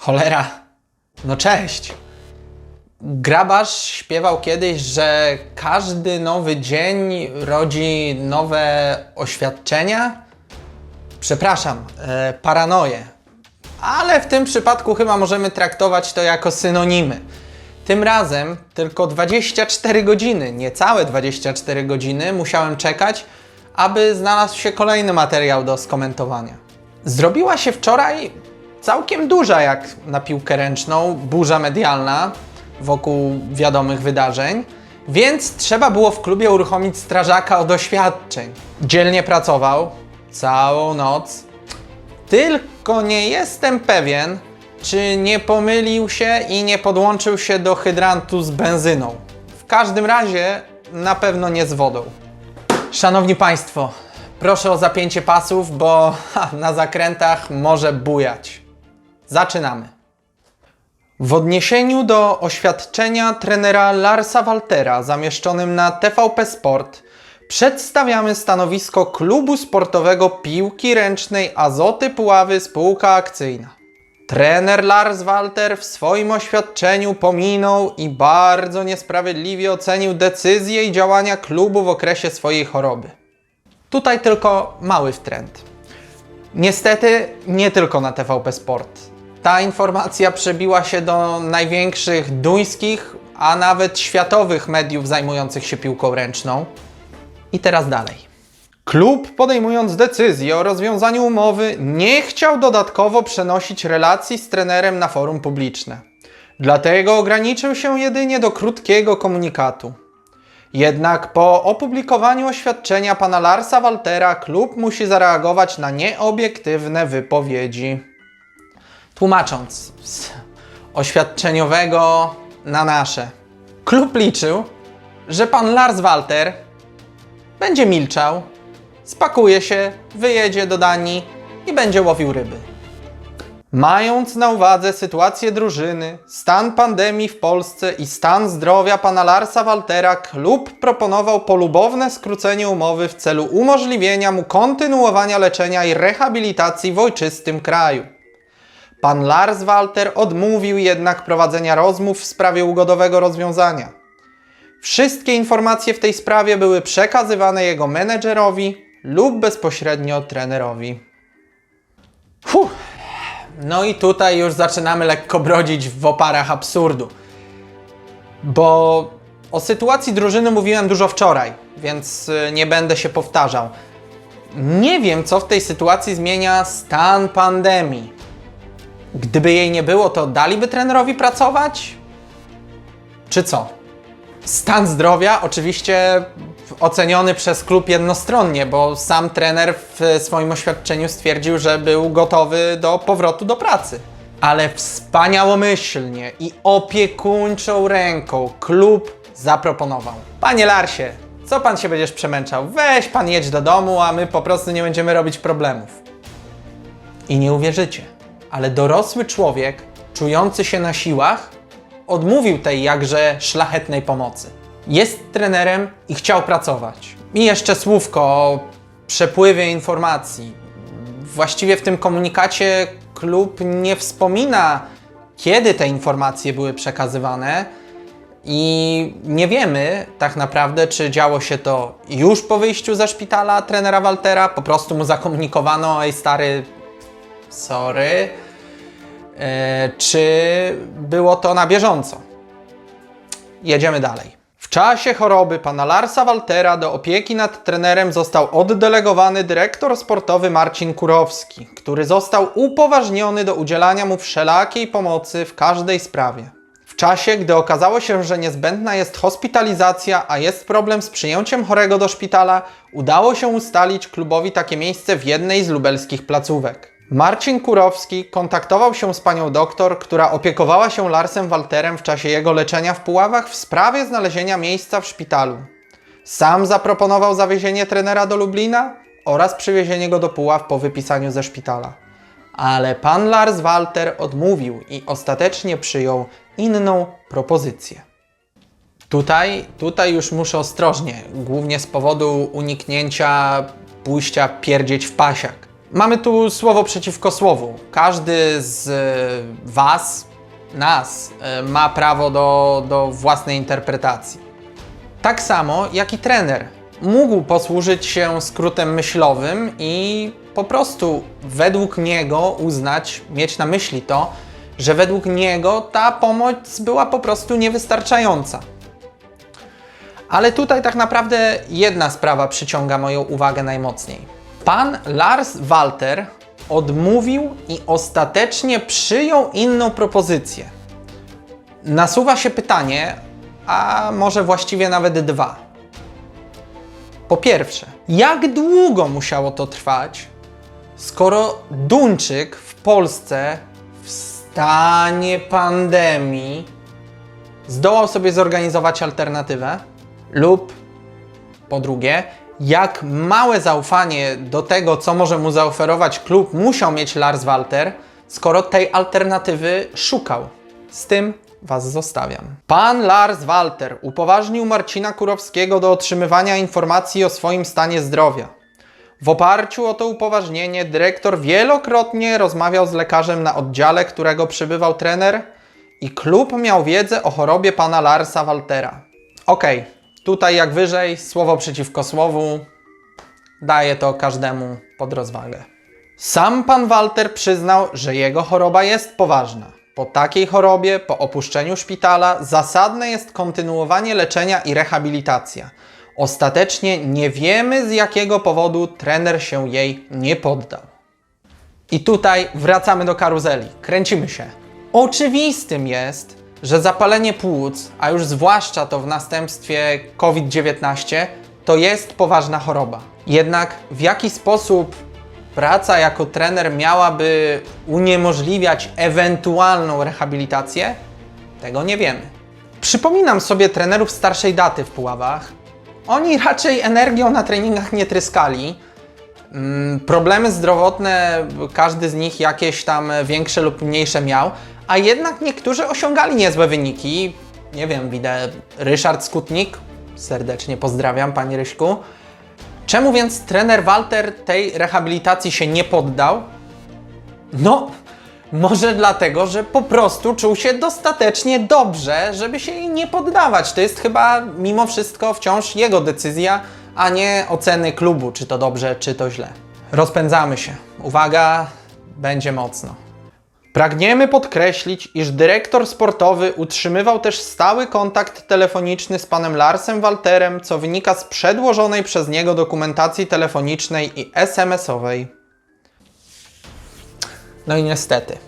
Cholera. No cześć. Grabarz śpiewał kiedyś, że każdy nowy dzień rodzi nowe oświadczenia. Przepraszam, e, paranoję. Ale w tym przypadku chyba możemy traktować to jako synonimy. Tym razem tylko 24 godziny, niecałe 24 godziny musiałem czekać, aby znalazł się kolejny materiał do skomentowania. Zrobiła się wczoraj całkiem duża, jak na piłkę ręczną, burza medialna wokół wiadomych wydarzeń, więc trzeba było w klubie uruchomić strażaka od oświadczeń. Dzielnie pracował całą noc, tylko nie jestem pewien, czy nie pomylił się i nie podłączył się do hydrantu z benzyną. W każdym razie na pewno nie z wodą. Szanowni Państwo, proszę o zapięcie pasów, bo ha, na zakrętach może bujać. Zaczynamy. W odniesieniu do oświadczenia trenera Larsa Waltera zamieszczonym na TVP Sport przedstawiamy stanowisko klubu sportowego piłki ręcznej Azoty Puławy Spółka Akcyjna. Trener Lars Walter w swoim oświadczeniu pominął i bardzo niesprawiedliwie ocenił decyzje i działania klubu w okresie swojej choroby. Tutaj tylko mały wtręt. Niestety nie tylko na TVP Sport. Ta informacja przebiła się do największych duńskich, a nawet światowych mediów zajmujących się piłką ręczną. I teraz dalej. Klub, podejmując decyzję o rozwiązaniu umowy, nie chciał dodatkowo przenosić relacji z trenerem na forum publiczne. Dlatego ograniczył się jedynie do krótkiego komunikatu. Jednak po opublikowaniu oświadczenia pana Larsa Waltera klub musi zareagować na nieobiektywne wypowiedzi. Tłumacząc z oświadczeniowego na nasze. Klub liczył, że pan Lars Walter będzie milczał, spakuje się, wyjedzie do Danii i będzie łowił ryby. Mając na uwadze sytuację drużyny, stan pandemii w Polsce i stan zdrowia pana Larsa Waltera, klub proponował polubowne skrócenie umowy w celu umożliwienia mu kontynuowania leczenia i rehabilitacji w ojczystym kraju. Pan Lars Walter odmówił jednak prowadzenia rozmów w sprawie ugodowego rozwiązania. Wszystkie informacje w tej sprawie były przekazywane jego menedżerowi lub bezpośrednio trenerowi. Fuh. No i tutaj już zaczynamy lekko brodzić w oparach absurdu. Bo o sytuacji drużyny mówiłem dużo wczoraj, więc y, nie będę się powtarzał. Nie wiem, co w tej sytuacji zmienia stan pandemii. Gdyby jej nie było, to daliby trenerowi pracować? Czy co? Stan zdrowia oczywiście oceniony przez klub jednostronnie, bo sam trener w swoim oświadczeniu stwierdził, że był gotowy do powrotu do pracy. Ale wspaniałomyślnie i opiekuńczą ręką klub zaproponował. Panie Larsie, co pan się będziesz przemęczał? Weź pan jedź do domu, a my po prostu nie będziemy robić problemów. I nie uwierzycie, ale dorosły człowiek, czujący się na siłach, odmówił tej jakże szlachetnej pomocy. Jest trenerem i chciał pracować. I jeszcze słówko o przepływie informacji. Właściwie w tym komunikacie klub nie wspomina, kiedy te informacje były przekazywane. I nie wiemy tak naprawdę, czy działo się to już po wyjściu ze szpitala trenera Waltera, po prostu mu zakomunikowano, ej stary, sorry, e, czy było to na bieżąco. Jedziemy dalej. W czasie choroby pana Larsa Waltera do opieki nad trenerem został oddelegowany dyrektor sportowy Marcin Kurowski, który został upoważniony do udzielania mu wszelakiej pomocy w każdej sprawie. W czasie, gdy okazało się, że niezbędna jest hospitalizacja, a jest problem z przyjęciem chorego do szpitala, udało się ustalić klubowi takie miejsce w jednej z lubelskich placówek. Marcin Kurowski kontaktował się z panią doktor, która opiekowała się Larsem Walterem w czasie jego leczenia w Puławach w sprawie znalezienia miejsca w szpitalu. Sam zaproponował zawiezienie trenera do Lublina oraz przywiezienie go do Puław po wypisaniu ze szpitala. Ale pan Lars Walter odmówił i ostatecznie przyjął inną propozycję. Tutaj, tutaj już muszę ostrożnie, głównie z powodu uniknięcia pójścia pierdzieć w pasiak. Mamy tu słowo przeciwko słowu. Każdy z e, Was, nas, e, ma prawo do, do własnej interpretacji. Tak samo jak i trener mógł posłużyć się skrótem myślowym i po prostu według niego uznać, mieć na myśli to, że według niego ta pomoc była po prostu niewystarczająca. Ale tutaj tak naprawdę jedna sprawa przyciąga moją uwagę najmocniej. Pan Lars Walter odmówił i ostatecznie przyjął inną propozycję. Nasuwa się pytanie, a może właściwie nawet dwa. Po pierwsze, jak długo musiało to trwać, skoro Duńczyk w Polsce w stanie pandemii zdołał sobie zorganizować alternatywę? Lub po drugie, jak małe zaufanie do tego, co może mu zaoferować klub, musiał mieć Lars Walter, skoro tej alternatywy szukał. Z tym Was zostawiam. Pan Lars Walter upoważnił Marcina Kurowskiego do otrzymywania informacji o swoim stanie zdrowia. W oparciu o to upoważnienie dyrektor wielokrotnie rozmawiał z lekarzem na oddziale, którego przybywał trener i klub miał wiedzę o chorobie pana Larsa Waltera. Okej, tutaj jak wyżej, słowo przeciwko słowu, daje to każdemu pod rozwagę. Sam pan Walter przyznał, że jego choroba jest poważna. Po takiej chorobie, po opuszczeniu szpitala, zasadne jest kontynuowanie leczenia i rehabilitacja. Ostatecznie nie wiemy z jakiego powodu trener się jej nie poddał. I tutaj wracamy do karuzeli. Kręcimy się. Oczywistym jest, że zapalenie płuc, a już zwłaszcza to w następstwie COVID-19, to jest poważna choroba. Jednak w jaki sposób praca jako trener miałaby uniemożliwiać ewentualną rehabilitację? Tego nie wiemy. Przypominam sobie trenerów starszej daty w Puławach. Oni raczej energią na treningach nie tryskali. Mm, Problemy zdrowotne, każdy z nich jakieś tam większe lub mniejsze miał, a jednak niektórzy osiągali niezłe wyniki. Nie wiem, widzę Ryszard Skutnik, serdecznie pozdrawiam, panie Ryśku. Czemu więc trener Walter tej rehabilitacji się nie poddał? No, może dlatego, że po prostu czuł się dostatecznie dobrze, żeby się jej nie poddawać. To jest chyba mimo wszystko wciąż jego decyzja, a nie oceny klubu, czy to dobrze, czy to źle. Rozpędzamy się. Uwaga, będzie mocno. Pragniemy podkreślić, iż dyrektor sportowy utrzymywał też stały kontakt telefoniczny z panem Larsem Walterem, co wynika z przedłożonej przez niego dokumentacji telefonicznej i SMS-owej. No i niestety,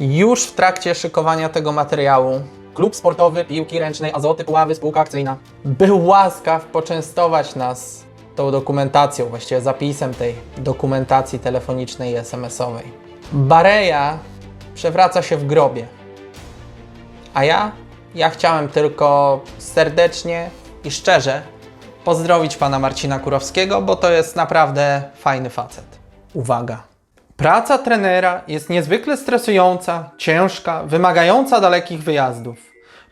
już w trakcie szykowania tego materiału Klub Sportowy Piłki Ręcznej Azoty Puławy Spółka Akcyjna był łaskaw poczęstować nas tą dokumentacją, właściwie zapisem tej dokumentacji telefonicznej i SMS-owej. Bareja przewraca się w grobie. A ja? Ja chciałem tylko serdecznie i szczerze pozdrowić pana Marcina Kurowskiego, bo to jest naprawdę fajny facet. Uwaga. Praca trenera jest niezwykle stresująca, ciężka, wymagająca dalekich wyjazdów.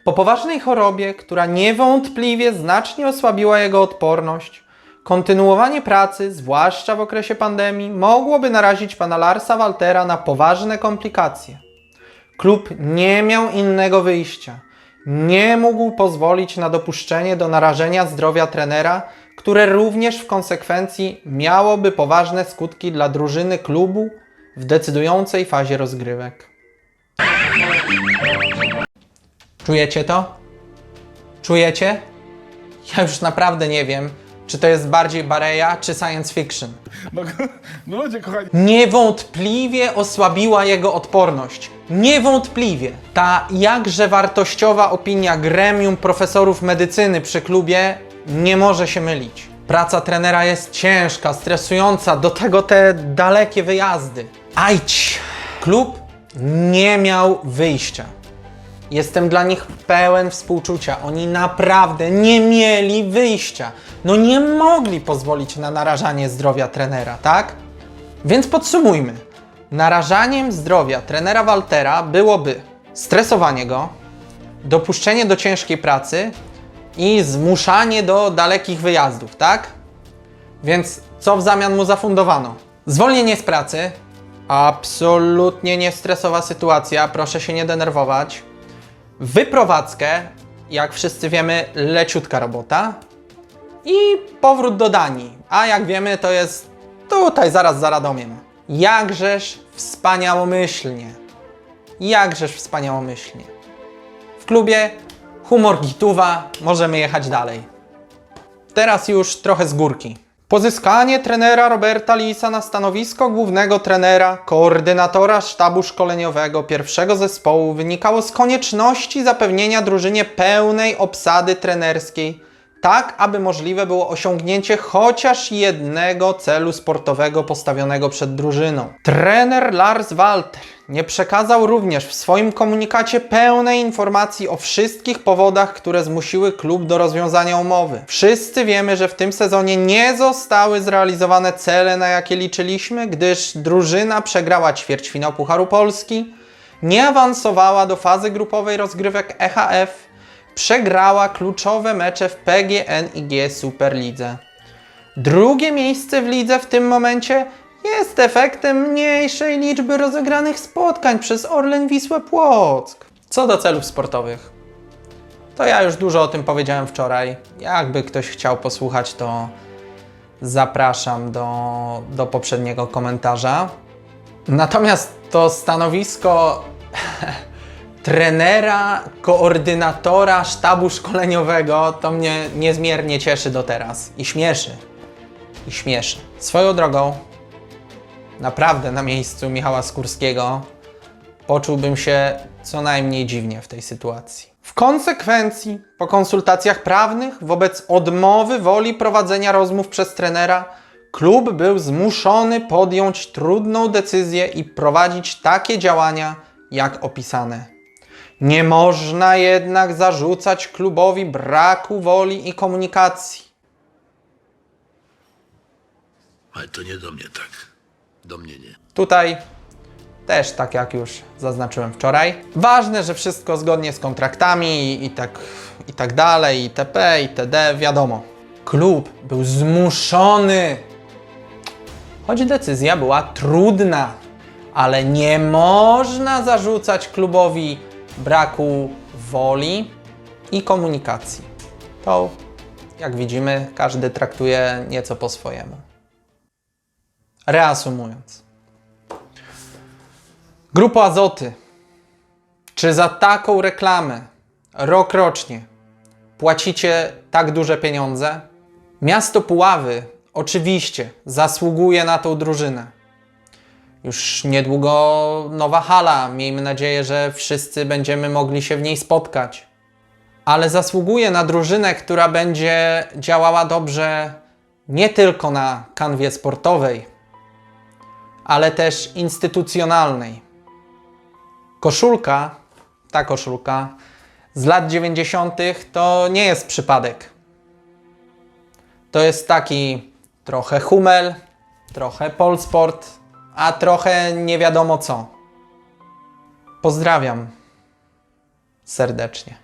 Po poważnej chorobie, która niewątpliwie znacznie osłabiła jego odporność, kontynuowanie pracy, zwłaszcza w okresie pandemii, mogłoby narazić pana Larsa Waltera na poważne komplikacje. Klub nie miał innego wyjścia. Nie mógł pozwolić na dopuszczenie do narażenia zdrowia trenera, które również w konsekwencji miałoby poważne skutki dla drużyny klubu w decydującej fazie rozgrywek. Czujecie to? Czujecie? Ja już naprawdę nie wiem, czy to jest bardziej Bareja, czy science fiction. No, no ludzie kochani, Niewątpliwie osłabiła jego odporność. Niewątpliwie. Ta jakże wartościowa opinia gremium profesorów medycyny przy klubie nie może się mylić. Praca trenera jest ciężka, stresująca, do tego te dalekie wyjazdy. Ajdź! Klub nie miał wyjścia. Jestem dla nich pełen współczucia. Oni naprawdę nie mieli wyjścia. No nie mogli pozwolić na narażanie zdrowia trenera, tak? Więc podsumujmy. Narażaniem zdrowia trenera Waltera byłoby stresowanie go, dopuszczenie do ciężkiej pracy i zmuszanie do dalekich wyjazdów, tak? Więc co w zamian mu zafundowano? Zwolnienie z pracy. Absolutnie niestresowa sytuacja, proszę się nie denerwować. Wyprowadzkę, jak wszyscy wiemy, leciutka robota. I powrót do Danii. A jak wiemy, to jest tutaj, zaraz za Radomiem. Jakżeż wspaniałomyślnie. Jakżeż wspaniałomyślnie. W klubie humor gituwa, możemy jechać dalej. Teraz już trochę z górki. Pozyskanie trenera Roberta Lisa na stanowisko głównego trenera, koordynatora sztabu szkoleniowego pierwszego zespołu wynikało z konieczności zapewnienia drużynie pełnej obsady trenerskiej, tak aby możliwe było osiągnięcie chociaż jednego celu sportowego postawionego przed drużyną. Trener Lars Walter nie przekazał również w swoim komunikacie pełnej informacji o wszystkich powodach, które zmusiły klub do rozwiązania umowy. Wszyscy wiemy, że w tym sezonie nie zostały zrealizowane cele, na jakie liczyliśmy, gdyż drużyna przegrała ćwierćfinał Pucharu Polski, nie awansowała do fazy grupowej rozgrywek EHF, przegrała kluczowe mecze w PGNiG Superlidze. Drugie miejsce w lidze w tym momencie jest efektem mniejszej liczby rozegranych spotkań przez Orlen Wisłę Płock. Co do celów sportowych, to ja już dużo o tym powiedziałem wczoraj. Jakby ktoś chciał posłuchać, to zapraszam do, do poprzedniego komentarza. Natomiast to stanowisko trenera, koordynatora sztabu szkoleniowego to mnie niezmiernie cieszy do teraz i śmieszy. I śmieszy. Swoją drogą, naprawdę na miejscu Michała Skórskiego poczułbym się co najmniej dziwnie w tej sytuacji. W konsekwencji, po konsultacjach prawnych, wobec odmowy woli prowadzenia rozmów przez trenera, klub był zmuszony podjąć trudną decyzję i prowadzić takie działania, jak opisane. Nie można jednak zarzucać klubowi braku woli i komunikacji. Ale to nie do mnie tak. Do mnie nie. Tutaj też, tak jak już zaznaczyłem wczoraj, ważne, że wszystko zgodnie z kontraktami i, i, tak, i tak dalej, itp., itd., wiadomo. Klub był zmuszony, choć decyzja była trudna, ale nie można zarzucać klubowi braku woli i komunikacji. To, jak widzimy, każdy traktuje nieco po swojemu. Reasumując. Grupa Azoty. Czy za taką reklamę rokrocznie płacicie tak duże pieniądze? Miasto Puławy oczywiście zasługuje na tą drużynę. Już niedługo nowa hala. Miejmy nadzieję, że wszyscy będziemy mogli się w niej spotkać. Ale zasługuje na drużynę, która będzie działała dobrze nie tylko na kanwie sportowej, ale też instytucjonalnej. Koszulka, ta koszulka z lat 90. to nie jest przypadek. To jest taki trochę Hummel, trochę Polsport, a trochę nie wiadomo co. Pozdrawiam serdecznie.